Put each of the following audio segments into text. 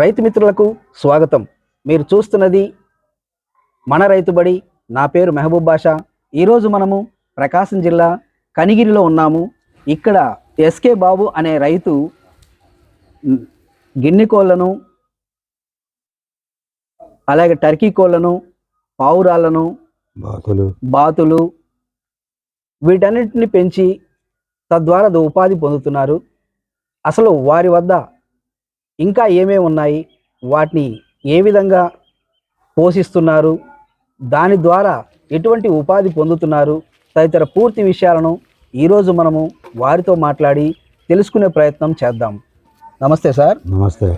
రైతు మిత్రులకు స్వాగతం. మీరు చూస్తున్నది మన రైతుబడి నా పేరు మెహబూబ్ బాషా. ఈరోజు మనము ప్రకాశం జిల్లా కనిగిరిలో ఉన్నాము. ఇక్కడ ఎస్కే బాబు అనే రైతు గిన్నె కోళ్ళను అలాగే టర్కీ కోళ్ళను పావురాలను బాతులు. బాతులు వీటన్నిటిని పెంచి తద్వారా ఉపాధి పొందుతున్నారు. అసలు వారి వద్ద ఇంకా ఏమేమి ఉన్నాయి? వాటిని ఏ విధంగా పోషిస్తున్నారు? దాని ద్వారా ఎటువంటి ఉపాధి పొందుతున్నారు? తదితర పూర్తి విషయాలను ఈరోజు మనము వారితో మాట్లాడి తెలుసుకునే ప్రయత్నం చేద్దాం. నమస్తే సార్. నమస్తే.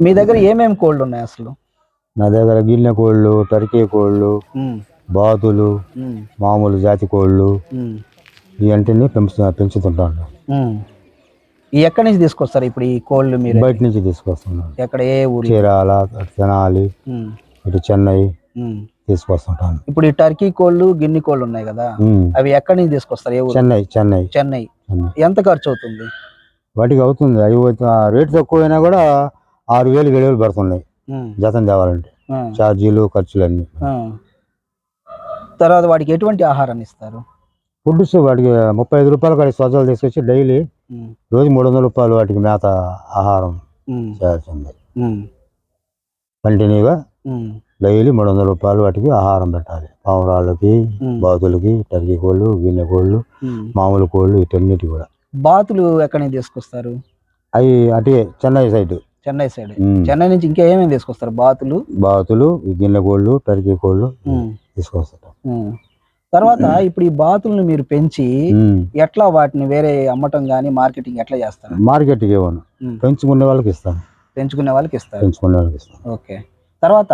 మీ దగ్గర ఏమేమి కోళ్ళు ఉన్నాయి అసలు? నా దగ్గర గిన్నె కోళ్ళు టర్కీ కోళ్ళు బాతులు మామూలు జాతి కోళ్ళు ఇవన్నీ పెంచు పెంచుతుంటాను. ఎక్కడి నుంచి తీసుకొస్తారు ఇప్పుడు ఈ కోళ్ళు మీరు? బయట నుంచి తీసుకొస్తున్నాను ఎక్కడ ఏ ఊరు? చీరాల తెనాలి ఇటు చెన్నై. తీసుకొస్తుంటాను. ఇప్పుడు ఈ టర్కీ కోళ్ళు గిన్నె కోళ్ళు ఉన్నాయి కదా. అవి ఎక్కడి నుంచి తీసుకొస్తారు? ఏ ఊరు? చెన్నై చెన్నై. చెన్నై. ఎంత ఖర్చు అవుతుంది? వాటికి అవుతుంది. అవి రేటు తక్కువైనా కూడా ఆరు వేలు ఏడు వేలు పడుతున్నాయి. జతం తేవాలంటే. ఛార్జీలు ఖర్చులన్నీ. తర్వాత వాటికి ఎటువంటి ఆహారాన్ని ఇస్తారు? ఫుడ్స్ వాటికి ముప్పై ఐదు రూపాయలు కాడి స్వచ్ఛాలు తీసుకొచ్చి డైలీ రోజు మూడు వందల రూపాయలు వాటికి మేత ఆహారం చేయాల్సింది. కంటిన్యూగా డైలీ మూడు వందల రూపాయలు వాటికి ఆహారం పెట్టాలి. పావురాళ్ళకి బాతులకి టర్కీ కోళ్ళు గిన్నె కోళ్ళు. మామూలు కోళ్ళు వీటన్నిటి కూడా. బాతులు ఎక్కడి నుంచి తీసుకొస్తారు? అవి అటే చెన్నై సైడ్. చెన్నై సైడ్. చెన్నై నుంచి ఇంకా ఏమేమి తీసుకొస్తారు? బాతులు? బాతులు గిన్నె కోళ్ళు టర్కీ కోళ్ళు ఉమ్, తీసుకొస్తాం ఉమ్. తర్వాత ఇప్పుడు ఈ బాతులను మీరు పెంచి. ఎట్లా వాటిని వేరే అమ్మటం కానీ మార్కెటింగ్ ఎట్లా చేస్తారు మార్కెట్కి ఇవ్వను పెంచుకునే వాళ్ళకి ఇస్తాను పెంచుకునే వాళ్ళకి ఇస్తారు పెంచుకునే వాళ్ళకి ఇస్తాను ఓకే తర్వాత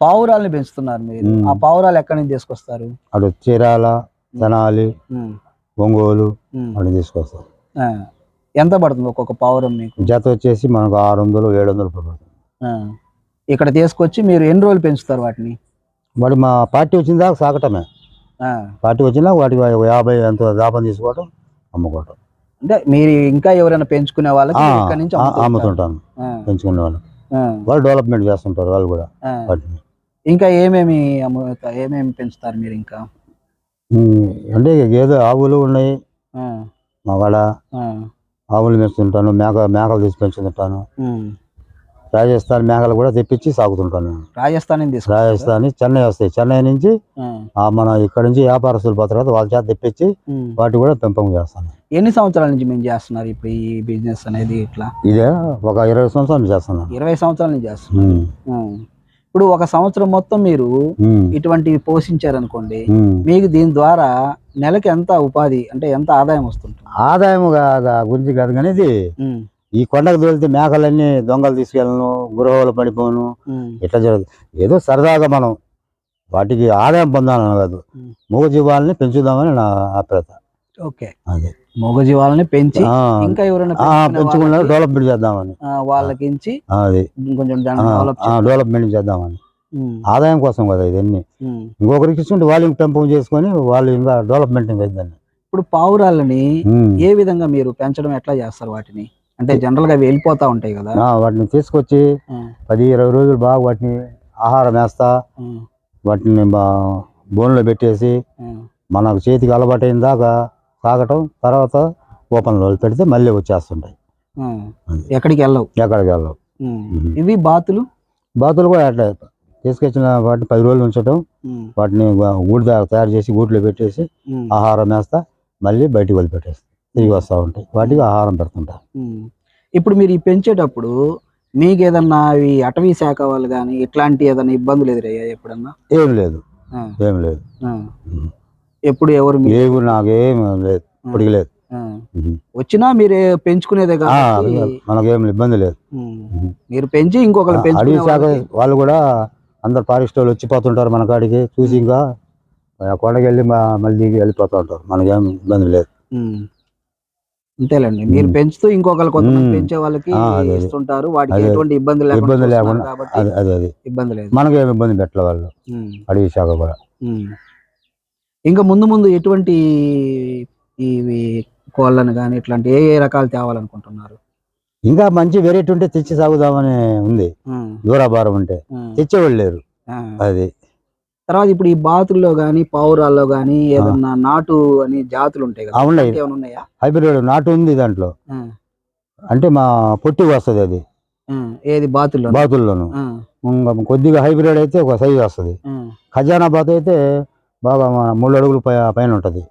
పావురాల్ని పెంచుతున్నారు మీరు. ఆ పావురాలు ఎక్కడి నుంచి తీసుకొస్తారు అటు చీరాల తెనాలి. ఒంగోలు. అటు తీసుకొస్తాం ఆ. ఎంత పడుతుంది ఒక్కొక్క పావురం మీకు జత వచ్చేసి మనకు ఆరు వందలు ఏడు వందలు పడుతుంది. ఇక్కడ తీసుకొచ్చి మీరు ఎన్ని రోజులు పెంచుతారు వాటిని వాడి మా పార్టీ వచ్చిన దాకా సాగటమే. పార్టీ వచ్చినా వాటికి ఒక యాభై ఎంత దాపం తీసుకోవటం అమ్ముకోవటం అంటే మీరు ఇంకా ఎవరైనా పెంచుకునే వాళ్ళకి ఇక్కడ నుంచి. అమ్ముతుంటాను. పెంచుకునే వాళ్ళు. వాళ్ళు డెవలప్మెంట్ చేస్తుంటారు వాళ్ళు కూడా. వాటిని ఇంకా ఏమేమి ఏమేమి పెంచుతారు మీరు ఇంకా అంటే గేదె ఆవులు ఉన్నాయి. మా ఆ. ఆవులు పెంచుతుంటాను మేక మేకలు తీసి పెంచుతుంటాను. రాజస్థాన్ మేకలు కూడా తెప్పించి సాగుతుంటాను నేను. రాజస్థాన్ రాజస్థాన్ చెన్నై వస్తాయి. చెన్నై నుంచి మన ఇక్కడ నుంచి వ్యాపారస్తులు కదా వాళ్ళ చేత తెప్పించి. వాటి కూడా పెంపకం చేస్తాను. ఎన్ని సంవత్సరాల నుంచి మేము చేస్తున్నారు ఇప్పుడు ఈ బిజినెస్ అనేది ఇట్లా? ఇదే ఒక ఇరవై సంవత్సరాలు చేస్తున్నాను ఇరవై సంవత్సరాల నుంచి ఉమ్. ఇప్పుడు ఒక సంవత్సరం మొత్తం మీరు ఇటువంటివి పోషించారనుకోండి. మీకు దీని ద్వారా నెలకి ఎంత ఉపాధి అంటే ఎంత ఆదాయం వస్తుంటుంది? ఆదాయం గురించి కాదు కానీ ఇది ఈ కొండకు తోలితే మేకలన్నీ దొంగలు తీసుకెళ్ళను గృహలు పడిపోను ఇట్లా జరుగుతుంది. ఏదో సరదాగా మనం వాటికి ఆదాయం పొందాలని కాదు. మూగ జీవాలని పెంచుదామని నా ఆప్రత ఓకే. అదే. మూగజీవాలని పెంచి ఆ, ఇంకా ఎవరైనా పెంచుకున్న వాళ్ళకి, డెవలప్మెంట్ చేద్దామని. వాళ్ళకి ఇచ్చి అది. కొంచెం డెవలప్మెంట్ చేద్దామని. ఆదాయం కోసం కదా ఇవన్నీ. ఇంకొకరికి ఇస్తుంటే వాళ్ళు ఇంక పెంపకం చేసుకొని వాళ్ళు ఇంకా డెవలప్మెంట్ ఇంకా ఇప్పుడు పావురాలని. ఏ విధంగా మీరు పెంచడం ఎట్లా చేస్తారు వాటిని? అంటే జనరల్గా అవి వెళ్ళిపోతా ఉంటాయి కదా. వాటిని తీసుకొచ్చి పది ఇరవై రోజులు బాగా వాటిని ఆహారం వేస్తా. వాటిని బా బోన్లో పెట్టేసి మనకు చేతికి అలవాటైన దాకా సాగటం తర్వాత ఓపెన్లో పెడితే మళ్ళీ వచ్చేస్తుంటాయి. ఎక్కడికి వెళ్ళవు. ఎక్కడికి వెళ్ళవు. ఇవి బాతులు? బాతులు కూడా అట్లా. తీసుకొచ్చిన వాటిని పది రోజులు ఉంచటం ఉమ్, వాటిని గూడు తయారు చేసి గూట్లో పెట్టేసి ఆహారం వేస్తా మళ్ళీ బయటికి వదిలిపెట్టేస్తా తిరిగి వస్తూ ఉంటాయి. వాటికి ఆహారం పెడుతుంటా. ఇప్పుడు మీరు ఈ పెంచేటప్పుడు మీకు ఏదన్నా అవి అటవీ శాఖ వాళ్ళు కానీ ఇట్లాంటి ఏదైనా ఇబ్బందులు ఎదురయ్యాయి ఎప్పుడన్నా? ఏం లేదు. ఏం లేదు. ఎప్పుడు ఎవరు ఏమి నాకేం లేదు. ఇప్పటికి లేదు. వచ్చినా మీరు పెంచుకునేదే ఆ, కాబట్టి మనకేం ఇబ్బంది లేదు. మీరు పెంచి ఇంకొకరు అడవి శాఖ వాళ్ళు కూడా అందరు ఫారెస్ట్ వాళ్ళు వచ్చిపోతుంటారు మన కాడికి చూసి ఇంకా కొండకి వెళ్ళి మళ్ళీ వెళ్ళిపోతూ ఉంటారు. మనకేం ఇబ్బంది లేదు. అంతేలేండి మీరు. పెంచుతూ ఇంకొకరు కొంతమంది. పెంచే వాళ్ళకి. ఇస్తుంటారు వాటికి. ఎటువంటి ఇబ్బంది ఇబ్బంది లేకుండా అది ఇబ్బంది లేదు మనకేం ఇబ్బంది పెట్టలే వాళ్ళు. అడవి శాఖ కూడా. ఇంకా ముందు ముందు ఎటువంటి ఇవి కోళ్ళను కానీ ఇట్లాంటి ఏ ఏ రకాలు తేవాలనుకుంటున్నారు ఇంకా మంచి వెరైటీ ఉంటే తెచ్చి సాగుదామని ఉంది దూరాభారం ఉంటే తెచ్చేవాళ్ళు లేరు. అది తర్వాత ఇప్పుడు ఈ బాతుల్లో గాని పావురాల్లో గాని ఏదన్నా నాటు అని జాతులు ఉంటాయి కదా ఉన్నాయి. ఏమైనా ఉన్నాయా? హైబ్రిడ్ నాటు ఉంది దాంట్లో. అంటే మా పొట్టి వస్తుంది అది. ఏది బాతుల్లో బాతుల్లోను. కొద్దిగా హైబ్రిడ్ అయితే ఒక సైజు వస్తుంది. ఖజానా బాత్ అయితే బాగా మూడు అడుగులు పైన ఉంటుంది.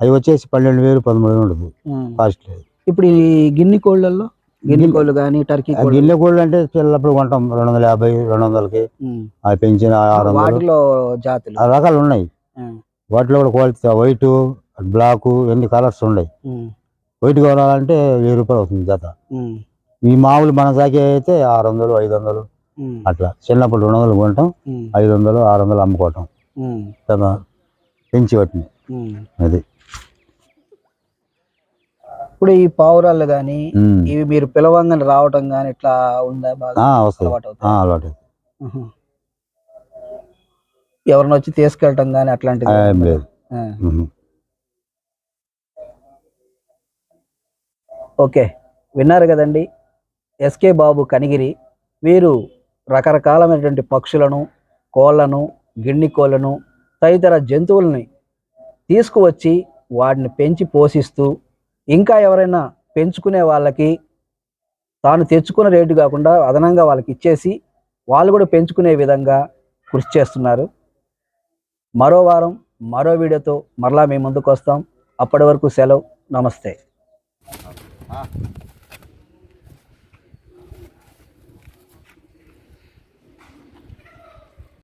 అవి వచ్చేసి పన్నెండు వేలు పదమూడు వేలు ఉంటుంది. కాస్ట్ ఇప్పుడు ఈ గిన్నె కోళ్ళల్లో గిన్నె కోళ్ళు గాని టర్కీ గిన్నె కోళ్ళు అంటే పిల్లప్పుడు కొంటాం. రెండు వందల యాభై రెండు వందలకి. అవి పెంచిన ఆరు వాటిలో జాతులు? రకాలు ఉన్నాయి. వాటిలో కూడా క్వాలిటీ వైట్ బ్లాక్ ఎన్ని కలర్స్ ఉన్నాయి. వైట్ కావాలంటే వెయ్యి రూపాయలు అవుతుంది జత. ఈ మామూలు మన సాగే అయితే ఆరు వందలు ఐదు వందలు. అట్లా. చిన్నప్పుడు రెండు వందలు కొంటాం ఐదు వందలు ఆరు వందలు అమ్ముకోవటం. పెంచి వాటిని. అది. ఇప్పుడు ఈ పావురాళ్ళు గాని ఉమ్. ఇవి మీరు పిలవంగానే రావటం గాని ఇట్లా ఉందా బాగా? అలవాటు ఎవరిని వచ్చి తీసుకెళ్ళటం గాని అట్లాంటిది లేదు. ఓకే. విన్నారు కదండి. ఎస్కే బాబు కనిగిరి. వీరు రకరకాలమైనటువంటి పక్షులను కోళ్ళను గిన్నె కోళ్ళను తదితర జంతువుల్ని తీసుకువచ్చి వాటిని పెంచి పోషిస్తూ ఇంకా ఎవరైనా పెంచుకునే వాళ్ళకి తాను తెచ్చుకున్న రేటు కాకుండా అదనంగా వాళ్ళకి ఇచ్చేసి వాళ్ళు కూడా పెంచుకునే విధంగా కృషి చేస్తున్నారు. మరో వారం మరో వీడియోతో మరలా మీ ముందుకు వస్తాం. అప్పటి వరకు సెలవు. నమస్తే.